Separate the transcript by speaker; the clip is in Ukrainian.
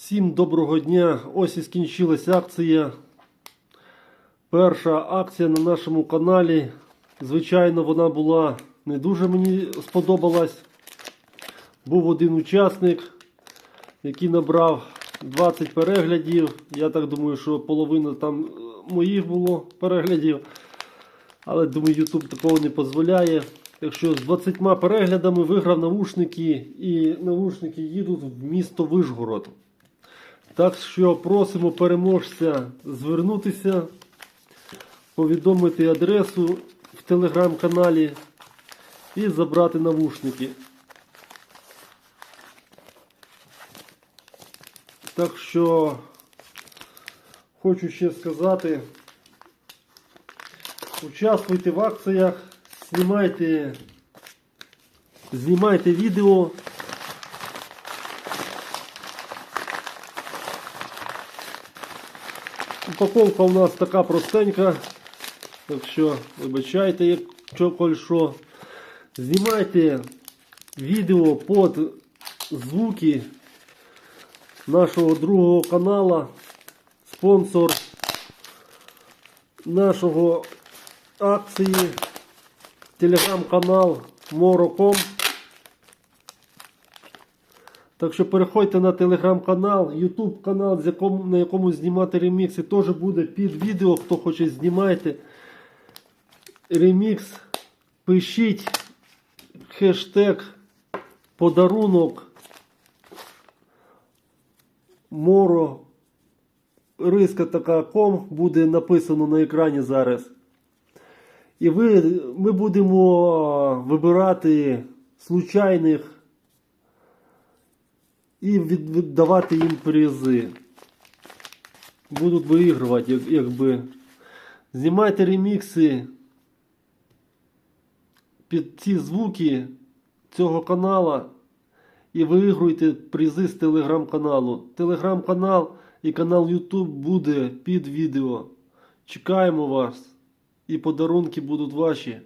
Speaker 1: Всім доброго дня. Ось і скінчилась акція. Перша акція на нашому каналі. Звичайно, вона була не дуже мені сподобалась. Був один учасник, який набрав 20 переглядів. Я так думаю, що половина там е, моїх було переглядів. Але думаю, YouTube такого не дозволяє. Якщо з 20 переглядами виграв навушники, і навушники їдуть в місто Вишгород. Так що просимо переможця звернутися, повідомити адресу в телеграм-каналі і забрати навушники. Так що хочу ще сказати, участвуйте в акціях, знімайте, знімайте відео. Упаковка у нас така простенька. Так що, вибачайте, якщо коль. Знімайте відео під звуки нашого другого канала. Спонсор нашого акції. Телеграм-канал Мороком. Так що переходьте на телеграм-канал, ютуб канал, на якому знімати ремікси, теж буде під відео. Хто хоче знімайте ремікс. Пишіть хештег подарунок моро риска така ком буде написано на екрані зараз. І ви, ми будемо вибирати случайних і від- віддавати їм призи. Будуть виігрувати, як, якби. Знімайте ремікси під ці звуки цього канала і виігруйте призи з телеграм-каналу. Телеграм-канал і канал YouTube буде під відео. Чекаємо вас. І подарунки будуть ваші.